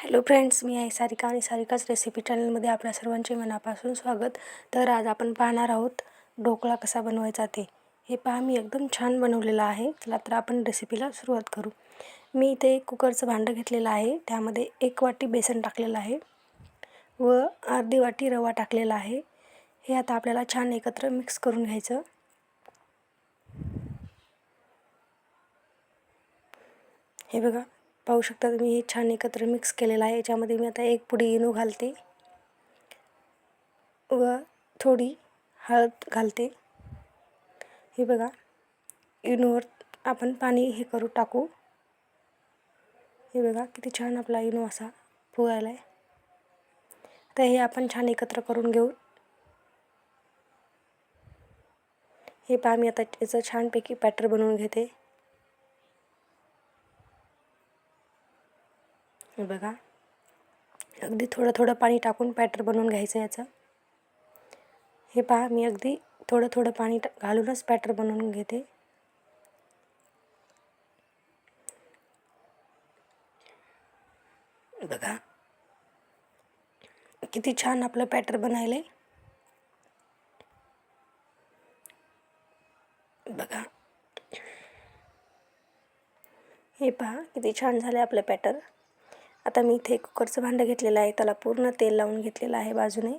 Hello friends मी आहे सारिका आणि सारिकाच recipe चॅनलमध्ये आपल्या सर्वांचे मनापासून स्वागत. तर आज आपण पाहणार आहोत ढोकळा कसा बनवायचा ते. हे पहा मी एकदम छान बनवलेलं आहे. चला तर आपण रेसिपीला सुरुवात करू. मी इथे एक कुकरचं भांडं घेतलेलं आहे. त्यामध्ये एक वाटी बेसन टाकलेलं आहे व अर्धी वाटी रवा टाकलेला आहे. हे आता आपल्याला छान एकत्र मिक्स करून घ्यायचं. हे बघा पाहू शकता तुम्ही हे छान एकत्र मिक्स केलेलं आहे. याच्यामध्ये मी आता एक पुडी इनो घालते व थोडी हळद घालते. हे बघा इनोवर आपण पाणी हे करू टाकू. हे बघा किती छान आपला इनो असा फुगायला आहे तर हे आपण छान एकत्र करून घेऊ. हे पहा मी आता याचं छानपैकी पॅटर बनवून घेते हे बघा. अगदी थोडं थोडं पाणी टाकून पॅटर बनवून घ्यायचं याचं. हे पहा मी अगदी थोडं थोडं पाणी घालूनच पॅटर बनवून घेते. बघा. किती छान आपलं पॅटर बनायलं. आहे बघा. हे पहा किती छान झालं आपलं पॅटर आता मी इथे कुकरचं भांडं घेतलेलं आहे. त्याला पूर्ण तेल लावून घेतलेलं आहे बाजूने.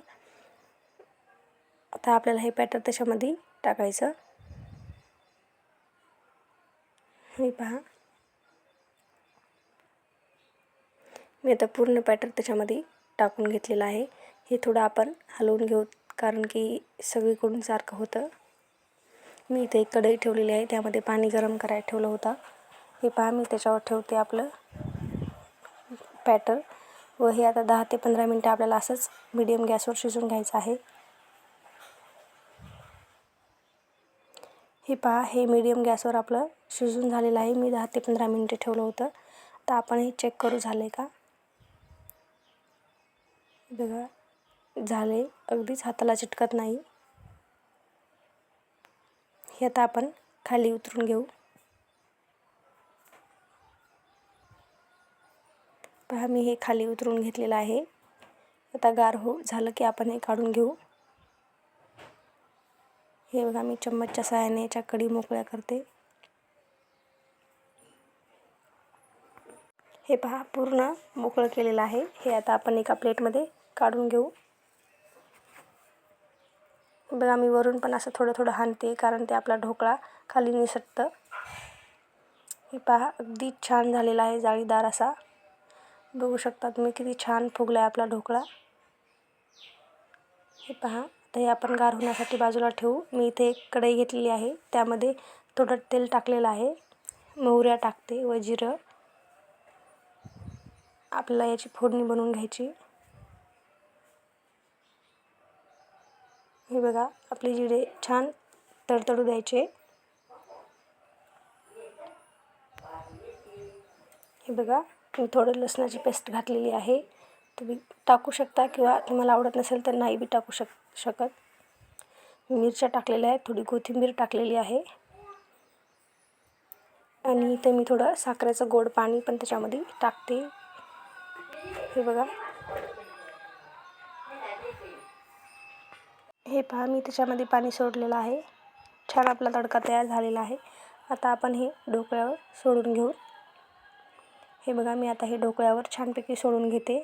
आता आपल्याला हे पॅटर त्याच्यामध्ये टाकायचं. हे पहा. मी आता पूर्ण पॅटर त्याच्यामध्ये टाकून घेतलेलं आहे. हे थोडं आपण हलवून घेऊ कारण की सगळीकडून सारखं होतं. मी इथे एक कढई ठेवलेली आहे. त्यामध्ये पाणी गरम करायला ठेवलं होतं. हे पहा मी त्याच्यावर ठेवते आपलं. पॅटर व हे आता दहा ते पंधरा मिनटं आपल्याला असंच मीडियम गॅसवर शिजून घ्यायचं आहे. हे पहा हे मीडियम गॅसवर आपलं शिजून झालेलं आहे. मी दहा ते पंधरा मिनटे ठेवलं होतं. तर आपण हे चेक करू झाले का? बघा झाले. अगदीच हाताला चिटकत नाही. हे आता आपण खाली उतरून घेऊ. पहा मी हे खाली उतरून घेतलेलं आहे. आता गार हो झालं की आपण हे काढून घेऊ. हे बघा मी चम्मचच्या सहाय्याने याच्या कडी मोकळ्या करते. हे पहा पूर्ण मोकळं केलेलं आहे. हे आता आपण एका प्लेटमध्ये काढून घेऊ. बघा मी वरून पण असं थोडं थोडं हाणते कारण ते आपला ढोकळा खाली निसटतं. हे पहा अगदी छान झालेला आहे जाळीदार असा. बघू शकता तुम्ही किती छान फुगला आहे आपला ढोकळा. हे पहा आता हे आपण गार होण्यासाठी बाजूला ठेवू. मी इथे एक कढई घेतलेली आहे त्यामध्ये थोडं तेल टाकलेलं आहे. मोहऱ्या टाकते व जिरं. आपल्याला याची फोडणी बनवून घ्यायची. हे बघा आपले जिरे छान तडतडू द्यायचे. हे बघा मी थोडं लसणाची पेस्ट घातलेली आहे. तुम्ही टाकू शकता किंवा तुम्हाला आवडत नसेल तर नाही बी टाकू शक शकत. मिरच्या टाकलेल्या आहेत थोडी कोथिंबीर टाकलेली आहे. आणि इथे मी थोडं साखरेचं गोड पाणी पण त्याच्यामध्ये टाकते. हे बघा. हे पहा मी त्याच्यामध्ये पाणी सोडलेलं आहे. छान आपला तडका तयार झालेला आहे. आता आपण हे ढोकळ्यावर सोडून घेऊ. हे बघा मी आता हे ढोकळ्यावर छानपैकी सोडून घेते.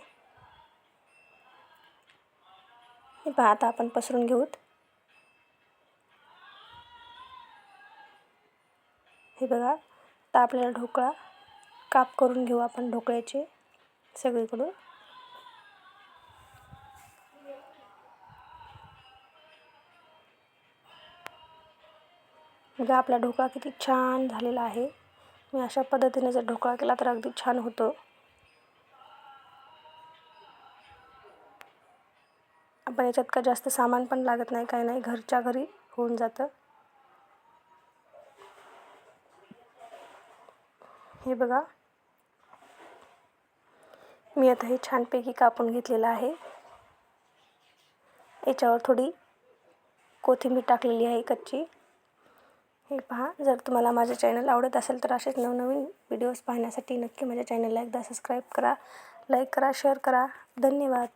हे पहा आता आपण पसरून घेऊत. हे बघा आता आपल्याला ढोकळा काप करून घेऊ आपण ढोकळ्याचे सगळीकडून. बघा आपला ढोकळा किती छान झालेला आहे. मी अशा पद्धतीने जर ढोकळा केला तर अगदी छान होतो. आपण याच्यात का जास्त सामान पण लागत नाही काही नाही घरच्या घरी होऊन जातं. हे बघा. मी आता हे छानपैकी कापून घेतलेलं आहे. याच्यावर थोडी कोथिंबीर टाकलेली आहे कच्ची. हे पहा जर तुम्हाला माझे चॅनल आवडत असेल तर असेच नवनवीन व्हिडिओज पाहण्यासाठी नक्की माझ्या चॅनलला एकदा सबस्क्राईब करा लाईक करा शेअर करा. धन्यवाद.